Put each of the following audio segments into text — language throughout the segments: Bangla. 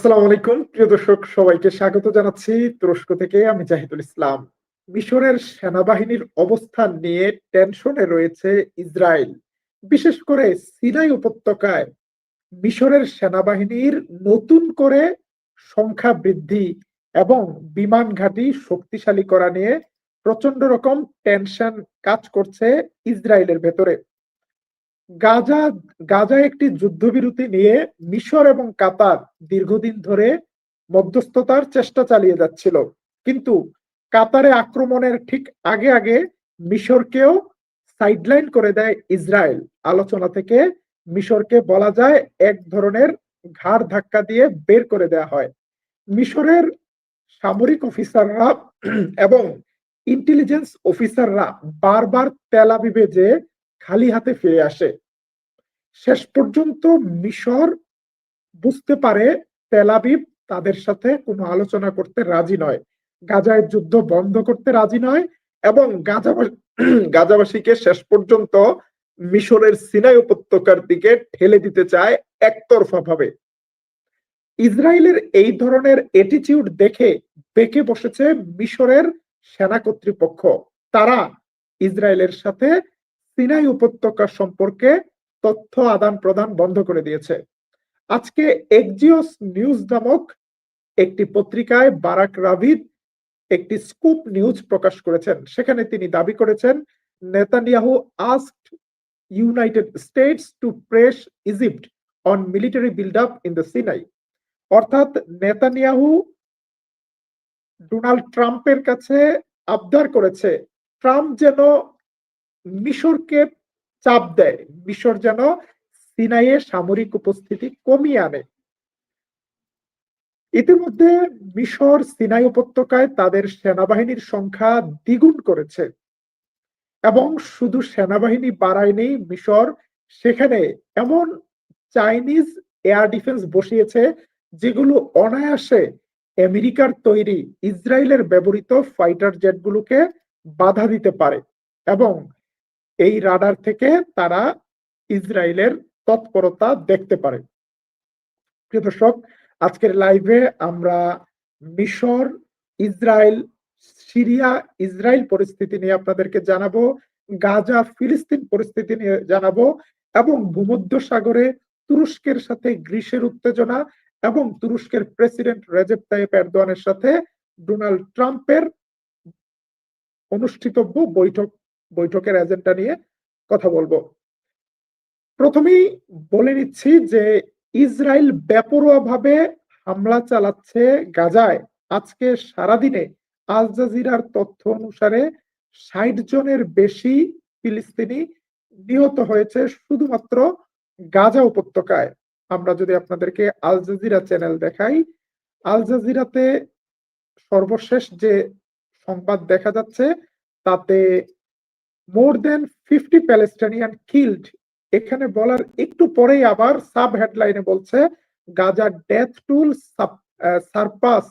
আসসালামু আলাইকুম। প্রিয় দর্শক, সবাইকে স্বাগত জানাচ্ছি তুরস্ক থেকে আমি জাহিদুল ইসলাম। মিশরের সেনাবাহিনীর অবস্থান নিয়ে টেনশনে রয়েছে ইসরায়েল। বিশেষ করে সিনাই উপত্যকায় মিশরের সেনাবাহিনীর নতুন করে সংখ্যা বৃদ্ধি এবং বিমান ঘাঁটি শক্তিশালী করা নিয়ে প্রচণ্ড রকম টেনশন কাজ করছে ইসরায়েলের ভেতরে। গাজা গাজা একটি যুদ্ধবিরতি নিয়ে মিশর এবং কাতার দীর্ঘদিন ধরে মধ্যস্থতার চেষ্টা চালিয়ে যাচ্ছিল। কিন্তু কাতারে আক্রমণের ঠিক আগে আগে মিশরকেও সাইডলাইন করে দেয় ইসরায়েল। আলোচনা থেকে মিশরকে বলা যায় এক ধরনের ঘাড় ধাক্কা দিয়ে বের করে দেয়া হয়। মিশরের সামরিক অফিসাররা এবং ইন্টেলিজেন্স অফিসাররা বারবার তেলাবিবে যে খালি হাতে ফিরে আসে। শেষ পর্যন্ত মিশর বুঝতে পারে তেলাবিব তাদের সাথে কোনো আলোচনা করতে রাজি নয়। গাজায় যুদ্ধ বন্ধ করতে রাজি নয় এবং গাজাবাসীকে শেষ পর্যন্ত মিশরের সিনাই উপত্যকার দিকে ঠেলে দিতে চায় একতরফা ভাবে ইসরায়েলের এই ধরনের এটিচিউড দেখে বেঁকে বসেছে মিশরের সেনা কর্তৃপক্ষ। তারা ইসরায়েলের সাথে সিনাই উপত্যকা সম্পর্কে তথ্য আদান প্রদান বন্ধ করে দিয়েছে। আজকে এক্সিওস নিউজ নামক একটি পত্রিকায় বারাক রাভিদ একটি স্কুপ নিউজ প্রকাশ করেছেন। সেখানে তিনি দাবি করেছেন, Netanyahu asked United States to press Egypt on military build up in the Sinai. অর্থাৎ নেতানিয়াহু ডোনাল্ড ট্রাম্পের কাছে আবদার করেছে, ট্রাম্প যেন মিশরকে চাপ দেয়। মিশর যেন সিনাইয়ে সামরিক উপস্থিতি কমিয়ে আনে। ইতিমধ্যে মিশর সিনাই উপত্যকায় তাদের সেনাবাহিনীর সংখ্যা দ্বিগুণ করেছে এবং শুধু সেনাবাহিনী বাড়ায়নি, মিশর সেখানে এমন চাইনিজ এয়ার ডিফেন্স বসিয়েছে যেগুলো অনায়াসে আমেরিকার তৈরি ইসরায়েলের ব্যবহৃত ফাইটার জেটগুলোকে বাধা দিতে পারে এবং এই রাডার থেকে তারা ইসরায়েলের তৎপরতা দেখতে পারে। প্রিয় দর্শক, আজকের লাইভে আমরা মিশর, ইসরায়েল, সিরিয়া, ইসরায়েল পরিস্থিতি নিয়ে আপনাদেরকে জানাব, গাজা, ফিলিস্তিন পরিস্থিতি নিয়ে জানাব এবং ভূমধ্য সাগরে তুরস্কের সাথে গ্রীষ্মের উত্তেজনা এবং তুরস্কের প্রেসিডেন্ট রেজেপ তাইপ এরদোয়ানের সাথে ডোনাল্ড ট্রাম্পের অনুষ্ঠিতব্য বৈঠক বৈঠকের এজেন্ডা নিয়ে কথা বলব। প্রথমেই বলে নিচ্ছি যে ইসরায়েল বেপরোয়া ভাবে হামলা চালাচ্ছে গাজায়। আজকে সারাদিনে আল জাজিরার তথ্য অনুসারে ষাট জনের বেশি ফিলিস্তিনি নিহত হয়েছে শুধুমাত্র গাজা উপত্যকায়। আমরা যদি আপনাদেরকে আল জাজিরা চ্যানেল দেখাই, আল জাজিরাতে সর্বশেষ যে সংবাদ দেখা যাচ্ছে, তাতে more than fifty Palestinian killed এখানে বলার একটু পরেই আবার সাব হেডলাইনে বলছে, Gaza death toll surpass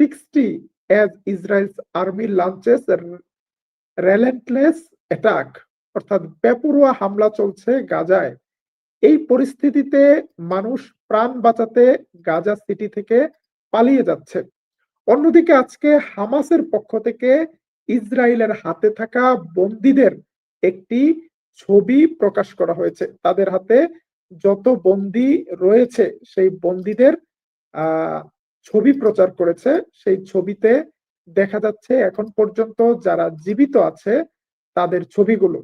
sixty as Israel's army launches relentless attack অর্থাৎ বেপরোয়া হামলা চলছে গাজায়। এই পরিস্থিতিতে মানুষ প্রাণ বাঁচাতে গাজা সিটি থেকে পালিয়ে যাচ্ছে। অন্যদিকে আজকে হামাসের পক্ষ থেকে ইসরায়েলের হাতে থাকা বন্দীদের একটি ছবি প্রকাশ করা হয়েছে। তাদের হাতে যত বন্দি রয়েছে, সেই বন্দীদের ছবি প্রচার করেছে। সেই ছবিতে দেখা যাচ্ছে এখন পর্যন্ত যারা জীবিত আছে, তাদের ছবিগুলো।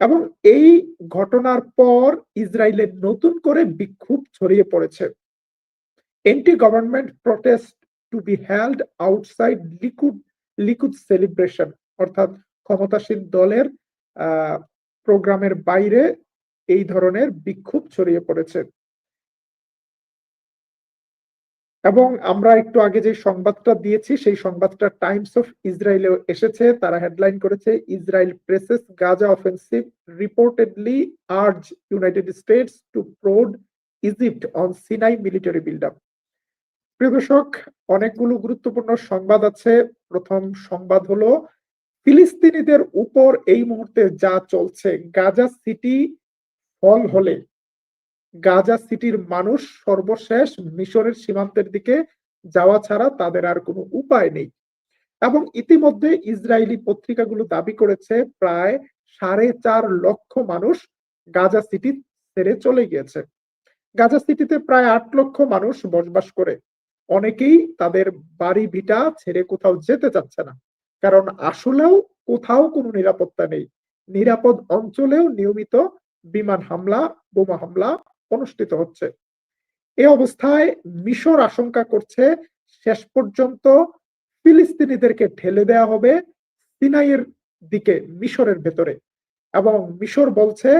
এবং এই ঘটনার পর ইসরায়েলের নতুন করে বিক্ষোভ ছড়িয়ে পড়েছে। Anti government protest to be held outside Likud Likud celebration, অর্থাৎ ক্ষমতাসীন দলের প্রোগ্রামের বাইরে এই ধরনের বিক্ষোভ ছড়িয়ে পড়েছে। এবং আমরা একটু আগে যে সংবাদটা দিয়েছি, সেই সংবাদটা টাইমস অফ ইসরায়েলে এসেছে। তারা হেডলাইন করেছে Israel presses Gaza offensive reportedly urge United States to prod Egypt on Sinai military build up প্রিয় দর্শক, অনেকগুলো গুরুত্বপূর্ণ সংবাদ আছে। প্রথম সংবাদ হলো, ফিলিস্তিনিদের উপর এই মুহূর্তে যা চলছে, গাজা সিটি ফল হলে। গাজা সিটির মানুষ সর্বশেষ মিশরের সীমান্তের দিকে যাওয়া ছাড়া তাদের আর কোনো উপায় নেই। এবং ইতিমধ্যে ইসরায়েলি পত্রিকাগুলো দাবি করেছে, প্রায় সাড়ে চার লক্ষ মানুষ গাজা সিটি ছেড়ে চলে গিয়েছে। গাজা সিটিতে প্রায় আট লক্ষ মানুষ বসবাস করে। অনেকেই তাদের বাড়ি ভিটা ছেড়ে কোথাও যেতে চাচ্ছে না। কারণ আসলেও কোথাও কোনো নিরাপত্তা নেই। নিরাপদ অঞ্চলেও নিয়মিত বিমান হামলা, বোমা হামলা অনুষ্ঠিত হচ্ছে। এ অবস্থায় মিশর আশঙ্কা করছে শেষ পর্যন্ত ফিলিস্তিনিদেরকে ঠেলে দেয়া হবে সিনাইয়ের দিকে, মিশরের ভেতরে। এবং মিশর বলছে,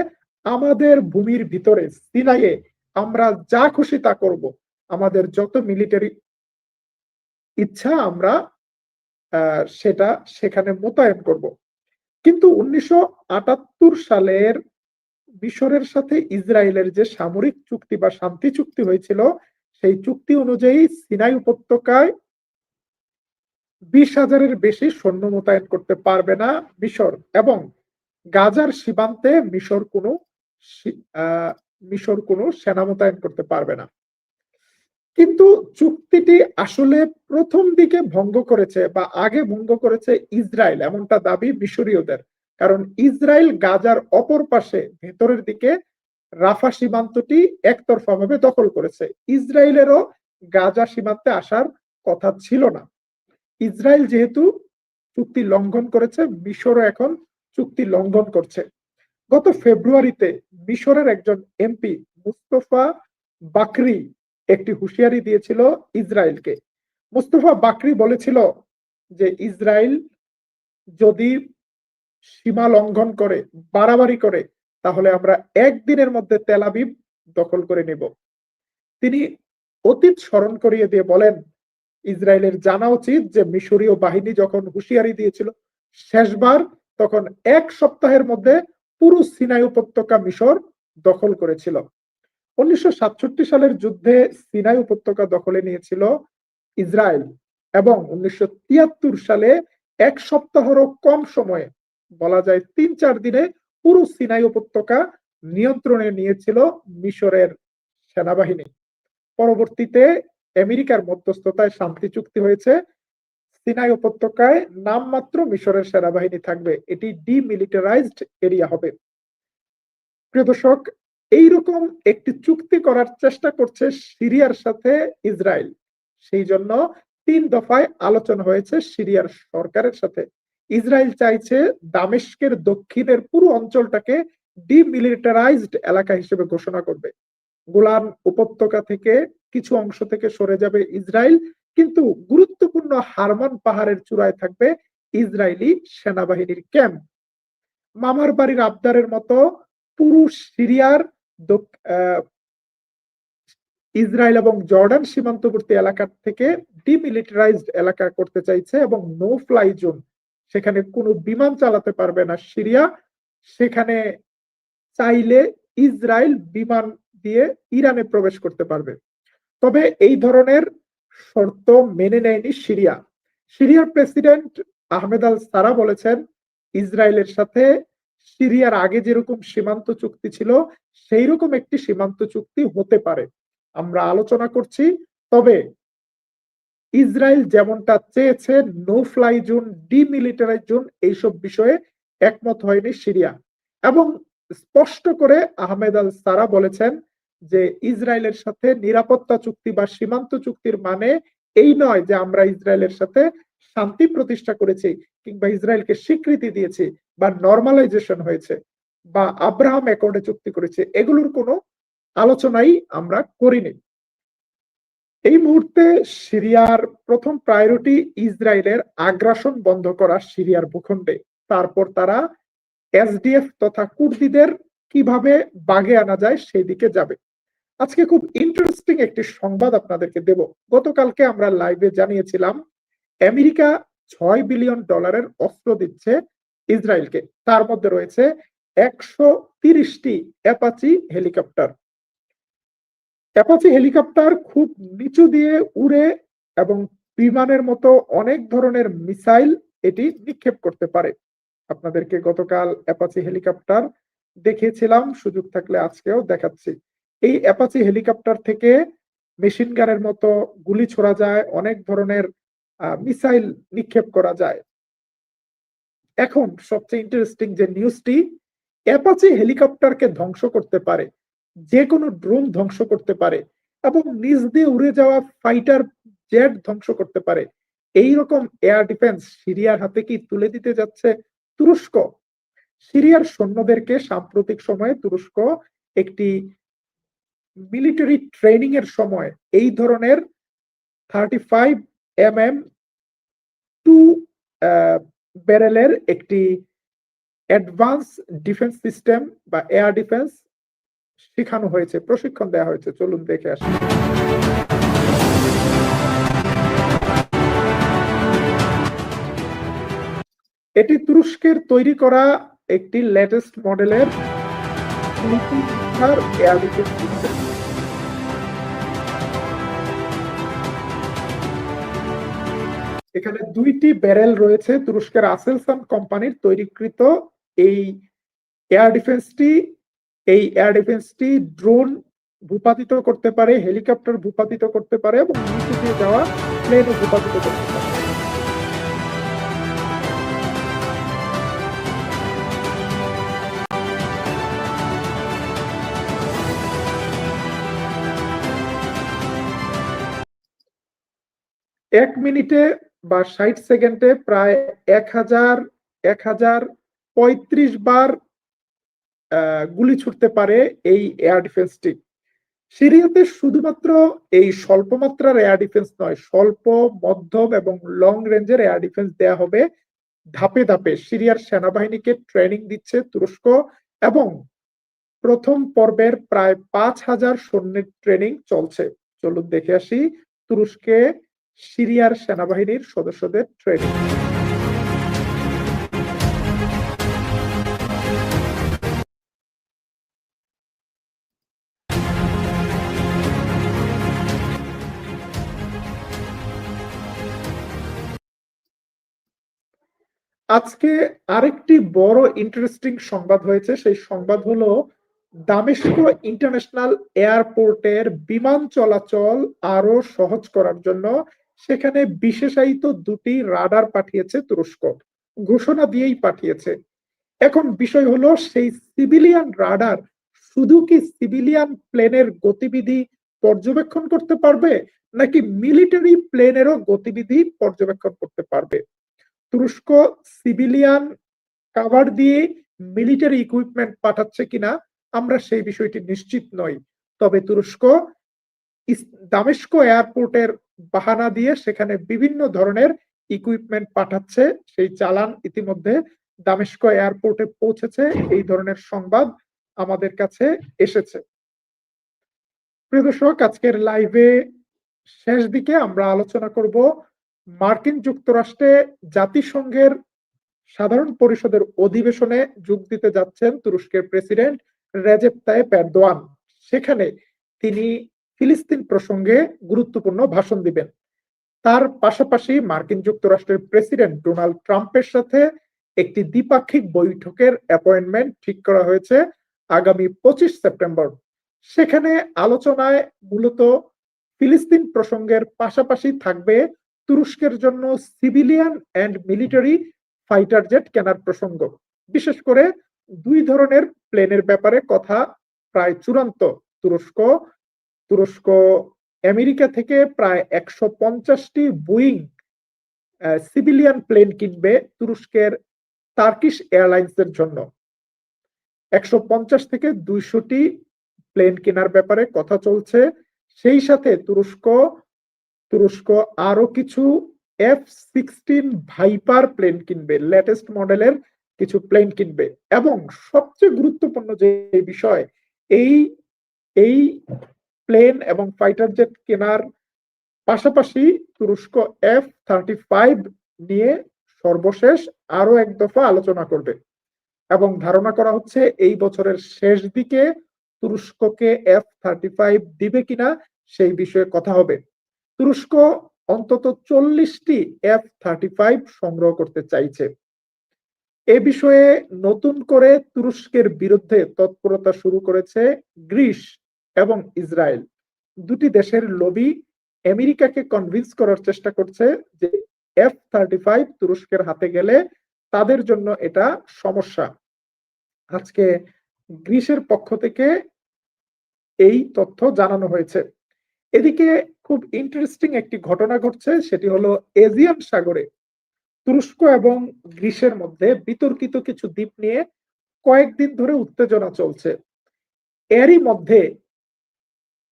আমাদের ভূমির ভিতরে সিনাইয়ে আমরা যা খুশি তা করব। আমাদের যত মিলিটারি ইচ্ছা আমরা সেটা সেখানে মোতায়েন করব। কিন্তু উনিশশো আটাত্তর সালের মিশরের সাথে ইসরায়েলের যে সামরিক চুক্তি বা শান্তি চুক্তি হয়েছিল, সেই চুক্তি অনুযায়ী সিনাই উপত্যকায় বিশ হাজারের বেশি সৈন্য মোতায়েন করতে পারবে না মিশর এবং গাজার সীমান্তে মিশর কোনো মিশর কোনো সেনা মোতায়েন করতে পারবে না। কিন্তু চুক্তিটি আসলে প্রথম দিকে ভঙ্গ করেছে বা আগে ভঙ্গ করেছে ইসরায়েল, এমনটা দাবি মিশরীয়দের। কারণ ইসরায়েল গাজার অপর পাশে, ভেতরের দিকে রাফা সীমান্তটি একতরফা ভাবে দখল করেছে। ইসরায়েলেরও গাজা সীমান্তে আসার কথা ছিল না। ইসরায়েল যেহেতু চুক্তি লঙ্ঘন করেছে, মিশরও এখন চুক্তি লঙ্ঘন করছে। গত ফেব্রুয়ারিতে মিশরের একজন এমপি মুস্তফা বাকরি একটি হুঁশিয়ারি দিয়েছিল ইসরায়েলকে। মুস্তফা বাকরি বলেছিল যে ইসরায়েল যদি সীমা লঙ্ঘন করে, বাড়াবাড়ি করে, তাহলে আমরা একদিনের মধ্যে তেলাবিব দখল করে নেব। তিনি অতীত স্মরণ করিয়ে দিয়ে বলেন, ইসরায়েলের জানা উচিত যে মিশরীয় বাহিনী যখন হুঁশিয়ারি দিয়েছিল শেষবার, তখন এক সপ্তাহের মধ্যে পুরো সিনাই উপত্যকা মিশর দখল করেছিল। উনিশশো সাতষট্টি সালের যুদ্ধে সিনাই উপত্যকা দখলে নিয়েছিল ইসরায়েল এবং উনিশশো তিয়াত্তর সালে এক সপ্তাহেরও কম সময়ে, বলা যায় তিন চার দিনে, পুরো সিনাই উপত্যকা নিয়ন্ত্রণে নিয়েছিল মিশরের সেনাবাহিনী। পরবর্তীতে আমেরিকার মধ্যস্থতায় শান্তি চুক্তি হয়েছে। সিনাই উপত্যকায় নামমাত্র মিশরের সেনাবাহিনী থাকবে। এটি ডিমিলিটারাইজড এরিয়া হবে। প্রিয় দর্শক এইরকম একটি চুক্তি করার চেষ্টা করছে সিরিয়ার সাথে ইসরায়েল। সেই জন্য তিন দফায় আলোচনা হয়েছে সিরিয়ার সরকারের সাথে। ইসরায়েল চাইছে দামেস্কের দক্ষিণের পুরো অঞ্চলটাকে ডিমিলিটারাইজড এলাকা হিসেবে ঘোষণা করবে। গোলান উপত্যকা থেকে কিছু অংশ থেকে সরে যাবে ইসরায়েল, কিন্তু গুরুত্বপূর্ণ হারমান পাহাড়ের চূড়ায় থাকবে ইসরায়েলি সেনাবাহিনীর ক্যাম্প। মামার বাড়ির আবদারের মতো পুরো সিরিয়ার ইসরায়েল এবং জর্ডান সীমান্তবর্তী এলাকা থেকে ডিমিলিটারাইজড এলাকা করতে চাইছে এবং নো ফ্লাই জোন, সেখানে কোনো বিমান চালাতে পারবে না সিরিয়া। সেখানে চাইলে ইসরায়েল বিমান দিয়ে ইরানে প্রবেশ করতে পারবে। তবে এই ধরনের শর্ত মেনে নেয়নি সিরিয়া। সিরিয়ার প্রেসিডেন্ট আহমেদ আল সারা বলেছেন, ইসরায়েলের সাথে সিরিয়ার আগে যেরকম সীমান্ত চুক্তি ছিল সেই রকম একটি সীমান্ত চুক্তি হতে পারে। আমরা আলোচনা করছি, তবে ইসরায়েল যেমনটা চেয়েছে, no fly zone demilitarize zone এইসব বিষয়ে একমত হয়নি সিরিয়া। এবং স্পষ্ট করে আহমেদ আল সারা বলেছেন যে, ইসরায়েলের সাথে নিরাপত্তা চুক্তি বা সীমান্ত চুক্তির মানে এই নয় যে আমরা ইসরায়েলের সাথে শান্তি প্রতিষ্ঠা করেছি কিংবা ইসরায়েলকে স্বীকৃতি দিয়েছি। বা নর্মালাইজেশন হয়েছে বা আব্রাহাম অ্যাকাউন্টে চুক্তি করেছে, এগুলোর কোনো আলোচনাই আমরা করিনি। এই মুহূর্তে সিরিয়ার প্রথম প্রায়োরিটি ইসরায়েলের আগ্রাসন বন্ধ করা সিরিয়ার ভূখণ্ডে। তারপর তারা এসডিএফ তথা কুর্দিদের কীভাবে বাগে আনা যায় সেই দিকে যাবে। আজকে খুব ইন্টারেস্টিং একটি সংবাদ আপনাদেরকে দেব। গতকালকে আমরা লাইভে জানিয়েছিলাম, আমেরিকা ছয় বিলিয়ন ডলারের অস্ত্র দিচ্ছে ইসরায়েলকে। তার মধ্যে রয়েছে একশো তিরিশটি অ্যাপাচি হেলিকপ্টার। অ্যাপাচি হেলিকপ্টার খুব নিচু দিয়ে উড়ে এবং বিমানের মতো অনেক ধরনের মিসাইল এটি নিক্ষেপ করতে পারে। আপনাদেরকে গতকাল অ্যাপাচি হেলিকপ্টার দেখিয়েছিলাম, সুযোগ থাকলে আজকেও দেখাচ্ছি। এই অ্যাপাচি হেলিকপ্টার থেকে মেশিন গানের মতো গুলি ছোড়া যায়, অনেক ধরনের মিসাইল নিক্ষেপ করা যায়। এখন সবচেয়ে ইন্টারেস্টিং যে নিউজটি অ্যাপাচি হেলিকপ্টারকে ধ্বংস করতে পারে, যে কোনো ড্রোন ধ্বংস করতে পারে এবং নিজ দিয়ে উড়ে যাওয়া ফাইটার জেট ধ্বংস করতে পারে। এই রকম এয়ার ডিফেন্স সিরিয়ার হাতে কি তুলে দিতে যাচ্ছে তুরস্ক? সিরিয়ার সৈন্যদেরকে সাম্প্রতিক সময়ে তুরস্ক একটি মিলিটারি ট্রেনিং এর সময় এই ধরনের thirty five M M two ব্যারেলের একটি অ্যাডভান্স ডিফেন্স সিস্টেম বা এয়ার ডিফেন্স শেখানো হয়েছে, প্রশিক্ষণ দেওয়া হয়েছে। চলুন দেখে আসি। এটি তুরস্কের তৈরি করা একটি লেটেস্ট মডেলের এয়ার ডিফেন্স সিস্টেম এখানে দুইটি ব্যারেল রয়েছে, তুরস্কের আসেলসান কোম্পানির তৈরিকৃত এই এয়ার ডিফেন্সটি। এই এয়ার ডিফেন্সটি ড্রোন ভূপাতিত করতে পারে, হেলিকপ্টার ভূপাতিত করতে পারে এবং নিচে দিয়ে যাওয়া প্লেনও ভূপাতিত করতে পারে। এক মিনিটে বা ষাট সেকেন্ডে প্রায় এক হাজার এক হাজার পঁয়ত্রিশ বার গুলি ছুটতে পারে এই এয়ার ডিফেন্সটি। সিরিয়াতে শুধুমাত্র এই স্বল্প মাত্রার এয়ার ডিফেন্স নয়, স্বল্প, মধ্যম এবং লং রেঞ্জের এয়ার ডিফেন্স দেয়া হবে ধাপে ধাপে। সিরিয়ার সেনাবাহিনীকে ট্রেনিং দিচ্ছে তুরস্ক এবং প্রথম পর্বের প্রায় পাঁচ হাজার সৈন্যের ট্রেনিং চলছে। চলুন দেখে আসি তুরস্কে সিরিয়ার সেনাবাহিনীর সদস্যদের ট্রেনিং আজকে আরেকটি বড় ইন্টারেস্টিং সংবাদ হয়েছে। সেই সংবাদ হলো, দামেস্ক ইন্টারন্যাশনাল এয়ারপোর্টের বিমান চলাচল আরও সহজ করার জন্য সেখানে বিশেষায়িত দুটি রাডার পাঠিয়েছে তুরস্ক। ঘোষণা দিয়েই পাঠিয়েছে। এখন বিষয় হলো, সেই সিভিলিয়ান রাডার শুধু কি সিভিলিয়ান প্লেনের গতিবিধি পর্যবেক্ষণ করতে পারবে, নাকি মিলিটারি প্লেনেরও গতিবিধি পর্যবেক্ষণ করতে পারবে? তুরস্ক সিভিলিয়ান কাভার দিয়ে মিলিটারি ইকুইপমেন্ট পাঠাচ্ছে কিনা, আমরা সেই বিষয়টি নিশ্চিত নই। তবে তুরস্ক দামেস্ক এয়ারপোর্টের বাহানা দিয়ে সেখানে বিভিন্ন ধরনের ইকুইপমেন্ট পাঠাচ্ছে। সেই চালান ইতিমধ্যে দামেস্ক এয়ারপোর্টে পৌঁছেছে। এই ধরনের সংবাদ আমাদের কাছে এসেছে। প্রিয় দর্শক, আজকের লাইভে শেষ দিকে আমরা আলোচনা করব মার্কিন যুক্তরাষ্ট্রে জাতিসংঘের সাধারণ পরিষদের অধিবেশনে যোগ দিতে যাচ্ছেন তুরস্কের প্রেসিডেন্ট রেজেপ তায়েপ এরদোয়ান। সেখানে তিনি ফিলিস্তিন প্রসঙ্গে গুরুত্বপূর্ণ ভাষণ দিবেন। তার পাশাপাশি মার্কিন যুক্তরাষ্ট্রের প্রেসিডেন্ট ডোনাল্ড ট্রাম্পের সাথে একটি দ্বিপাক্ষিক বৈঠকের অ্যাপয়েন্টমেন্ট ঠিক করা হয়েছে আগামী পঁচিশ সেপ্টেম্বর। সেখানে আলোচনায় মূলত ফিলিস্তিন প্রসঙ্গের পাশাপাশি থাকবে তুরস্কের জন্য civilian and military fighter jet কেনার প্রসঙ্গ। বিশেষ করে দুই ধরনের প্লেনের ব্যাপারে কথা প্রায় চূড়ান্ত। তুরস্ক তুরস্ক, আমেরিকা থেকে প্রায় একশো পঞ্চাশটি বুইং সিভিলিয়ান প্লেন কিনবে তুরস্কের টার্কিশ এয়ারলাইন্স এর জন্য। একশো পঞ্চাশ থেকে দুইশোটি প্লেন কেনার ব্যাপারে কথা চলছে। সেই সাথে তুরস্ক তুরস্ক আরও কিছু এফ সিক্সটিন ভাইপার প্লেন কিনবে, লেটেস্ট মডেলের কিছু প্লেন কিনবে। এবং সবচেয়ে গুরুত্বপূর্ণ যে বিষয়, এই এই প্লেন এবং ফাইটার জেট কেনার পাশাপাশি তুরস্ক এফ থার্টি ফাইভ নিয়ে সর্বশেষ আরও এক দফা আলোচনা করবে এবং ধারণা করা হচ্ছে এই বছরের শেষ দিকে তুরস্ককে এফ থার্টি ফাইভ দিবে কিনা সেই বিষয়ে কথা হবে। তুরস্ক অন্তত চল্লিশটি এফ থার্টি ফাইভ সংগ্রহ করতে চাইছে। এ বিষয়ে নতুন করে তুরস্কের বিরুদ্ধে তৎপরতা শুরু করেছে গ্রিস। এবং ইসরায়েল। দুটি দেশের লবি আমেরিকাকে কনভিন্স করার চেষ্টা করছে যে এফ থার্টি ফাইভ তুরস্কের হাতে গেলে তাদের জন্য এটা সমস্যা। আজকে গ্রিসের পক্ষ থেকে এই তথ্য জানানো হয়েছে। এদিকে খুব ইন্টারেস্টিং একটি ঘটনা ঘটছে, সেটি হলো এজিয়ান সাগরে। তুরস্ক এবং গ্রিসের মধ্যে বিতর্কিত কিছু দ্বীপ নিয়ে কয়েকদিন ধরে উত্তেজনা চলছে। এরই মধ্যে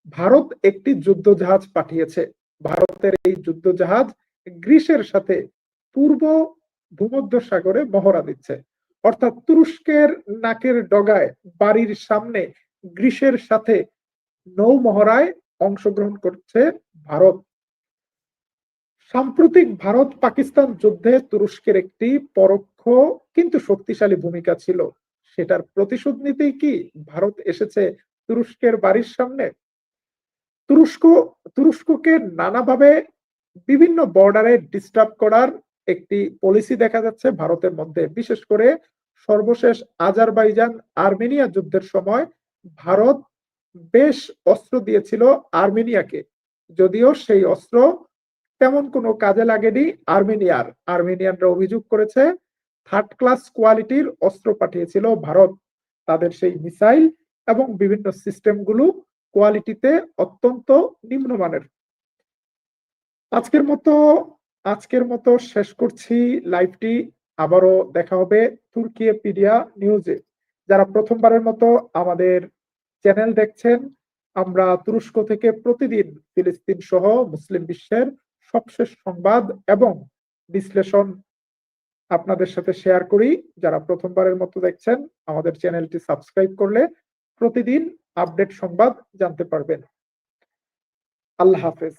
ভারত একটি যুদ্ধ জাহাজ পাঠিয়েছে। ভারতের এই যুদ্ধ জাহাজ গ্রিসের সাথে পূর্ব ভূমধ্য সাগরে মহড়া দিচ্ছে। অর্থাৎ তুরস্কের নাকের ডগায় বাড়ির সামনে গ্রিসের সাথে নৌ মহড়ায় অংশগ্রহণ করছে ভারত। সাম্প্রতিক ভারত পাকিস্তান যুদ্ধে তুরস্কের একটি পরোক্ষ কিন্তু শক্তিশালী ভূমিকা ছিল। সেটার প্রতিশোধ নিতেই কি ভারত এসেছে তুরস্কের বাড়ির সামনে? তুরস্ক, তুরস্ককে নানাভাবে বিভিন্ন বর্ডারে ডিস্টার্ব করার একটি পলিসি দেখা যাচ্ছে ভারতের মধ্যে। বিশেষ করে সর্বশেষ আজারবাইজান আর্মেনিয়া যুদ্ধের সময় ভারত বেশ অস্ত্র দিয়েছিল আর্মেনিয়াকে। যদিও সেই অস্ত্র তেমন কোনো কাজে লাগেনি আর্মেনিয়ার। আর্মেনিয়ানরা অভিযোগ করেছে থার্ড ক্লাস কোয়ালিটির অস্ত্র পাঠিয়েছিল ভারত। তাদের সেই মিসাইল এবং বিভিন্ন সিস্টেমগুলো কোয়ালিটিতে অত্যন্ত নিম্নমানের। আজকের মতো আজকের মতো শেষ করছি লাইভটি। আবারও দেখা হবে তুর্কিয়েপিডিয়া নিউজে। যারা প্রথমবারের মতো আমাদের চ্যানেল দেখছেন, আমরা তুরস্ক থেকে প্রতিদিন ফিলিস্তিন সহ মুসলিম বিশ্বের সবশেষ সংবাদ এবং বিশ্লেষণ আপনাদের সাথে শেয়ার করি। যারা প্রথমবারের মতো দেখছেন, আমাদের চ্যানেলটি সাবস্ক্রাইব করলে প্রতিদিন আপডেট সংবাদ জানতে পারবেন। আল্লাহ হাফেজ।